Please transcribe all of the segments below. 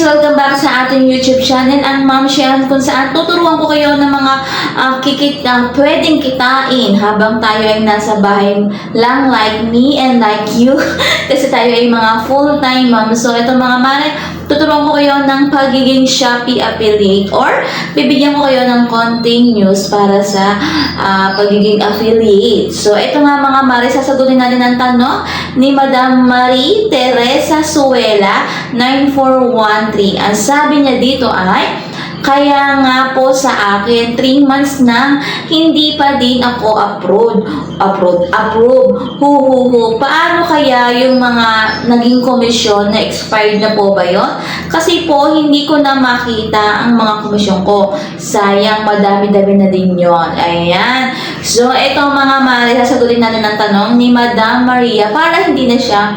slogan back sa ating YouTube channel ang Ma'am Shian kung saan tuturuan ko kayo ng mga uh, kikit, ah, pwedeng kitain habang tayo ay nasa bahay lang like me and like you kasi tayo ay mga full-time ma'am. So ito mga mare, tuturuan ko kayo ng pagiging Shopee affiliate or bibigyan ko kayo ng konting news para sa ah, pagiging affiliate. So ito nga mga mare, sasagutin natin ang tanong ni Madam Marie Teresa Suela 9413. Ang sabi niya dito ay, kaya nga po sa akin, 3 months na hindi pa din ako approved. Approved. Approved. Hu hu hu. Paano kaya yung mga naging komisyon na expired na po ba yon? Kasi po, hindi ko na makita ang mga komisyon ko. Sayang, madami-dami na din yon. Ayan. So, ito mga mali, sasagutin natin ang tanong ni Madam Maria para hindi na siya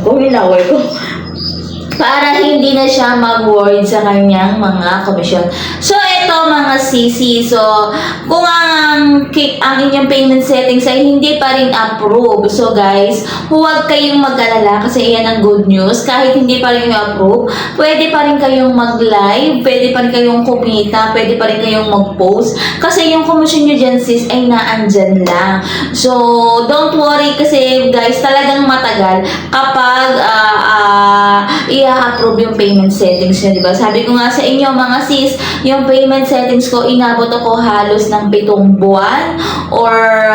kung ilaway ko para hindi na siya mag-worried sa kanyang mga komisyon. So, ito mga sisi. So, kung ang, ang inyong payment settings ay hindi pa rin approve. So, guys, huwag kayong mag-alala kasi yan ang good news. Kahit hindi pa rin approve, pwede pa rin kayong mag-live, pwede pa rin kayong kumita, pwede pa rin kayong mag-post. Kasi yung komisyon nyo dyan, sis, ay naandyan lang. So, don't worry kasi, guys, talagang matagal kapag ah, ah, i-approve yung payment settings nyo, di ba? Sabi ko nga sa inyo, mga sis, yung payment settings ko, inabot ako halos ng pitong buwan or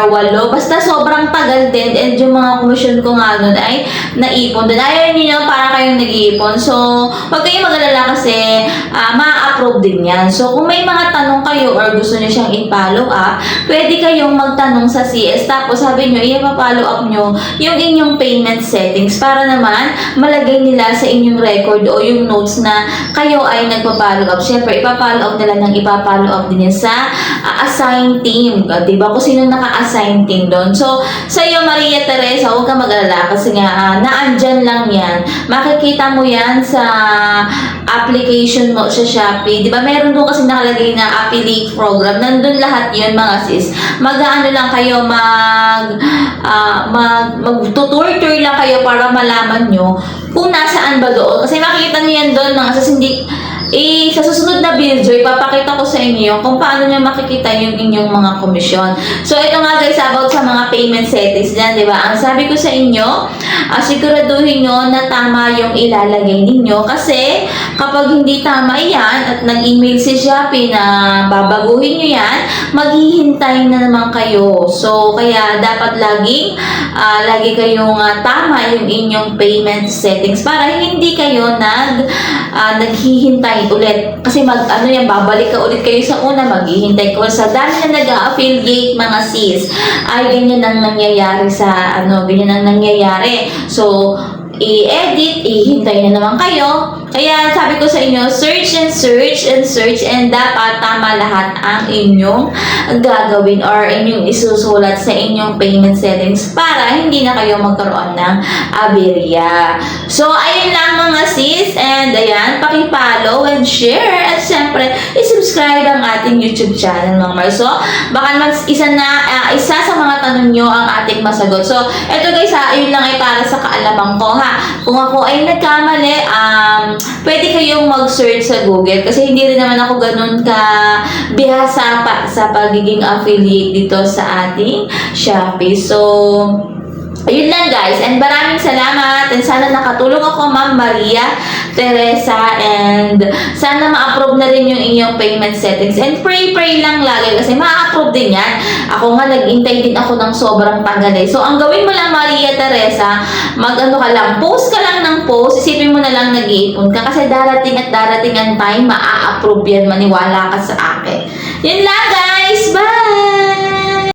walo. Basta sobrang tagal din and yung mga commission ko nga nun ay naipon din. Ayaw niyo para kayong nag-iipon. So, huwag kayong mag-alala kasi ah, ma-approve din yan. So, kung may mga tanong kayo or gusto niyo siyang i-follow up, pwede kayong magtanong sa CS. Tapos, sabi niyo, i-follow up nyo yung inyong payment settings para naman malagay nila sa inyong record o yung notes na kayo ay nagpa-follow up. Siyempre, ipa-follow up nila ng ipa-follow up din sa uh, assigned team. Uh, diba? Kung sino naka-assign team doon. So, sa iyo, Maria Teresa, huwag ka mag-alala kasi nga, uh, naandyan lang yan. Makikita mo yan sa application mo sa Shopee. Di ba? Meron doon kasi nakalagay na affiliate program. Nandun lahat yun, mga sis. Mag-ano lang kayo, mag, ah, mag, mag-tutor lang kayo para malaman nyo kung nasaan ba doon. Kasi makikita niyo yan doon, mga sis, hindi, eh, sa susunod na video, ipapakita ko sa inyo kung paano nyo makikita yung inyong mga komisyon. So, ito nga guys, about sa mga payment settings dyan, di ba? Ang sabi ko sa inyo, uh, siguraduhin nyo na tama yung ilalagay ninyo kasi kapag hindi tama yan at nag-email si Shopee na babaguhin nyo yan, maghihintay na naman kayo. So, kaya dapat laging, ah, lagi kayong ah, tama yung inyong payment settings para hindi kayo nag, ah, naghihintay ulit. Kasi mag, ano yan, babalik ka ulit kayo sa una, maghihintay ka. Sa dami na nag-affiliate mga sis, ay ganyan ang nangyayari sa, ano, ganyan ang nangyayari. So, i-edit, ihintay na naman kayo. Kaya sabi ko sa inyo, search and search and search and dapat tama lahat ang inyong gagawin or inyong isusulat sa inyong payment settings para hindi na kayo magkaroon ng aberya. So, ayun lang mga sis and ayan, pakipollow and share at syempre, i-subscribe ang ating YouTube channel mga Mar. So, baka mas isa na, ah, isa sa mga tanong nyo ang ating masagot. So, eto guys ha, ayun lang ay para sa kaalaman ko ha. Kung ako ay nagkamali, um, pwede kayong mag-search sa Google kasi hindi rin naman ako ganun ka bihasa pa sa pagiging affiliate dito sa ating Shopee. So, Ayun lang guys, and maraming salamat. And sana nakatulong ako Ma'am Maria Teresa and sana ma-approve na rin yung inyong payment settings and pray pray lang lagi kasi ma-approve din yan. Ako nga nag-intay din ako ng sobrang tagal eh. So ang gawin mo lang Maria Teresa, mag-ano ka lang, post ka lang ng post, isipin mo na lang nag-iipon ka kasi darating at darating ang time, ma-approve yan, maniwala ka sa akin. Yun lang guys, bye!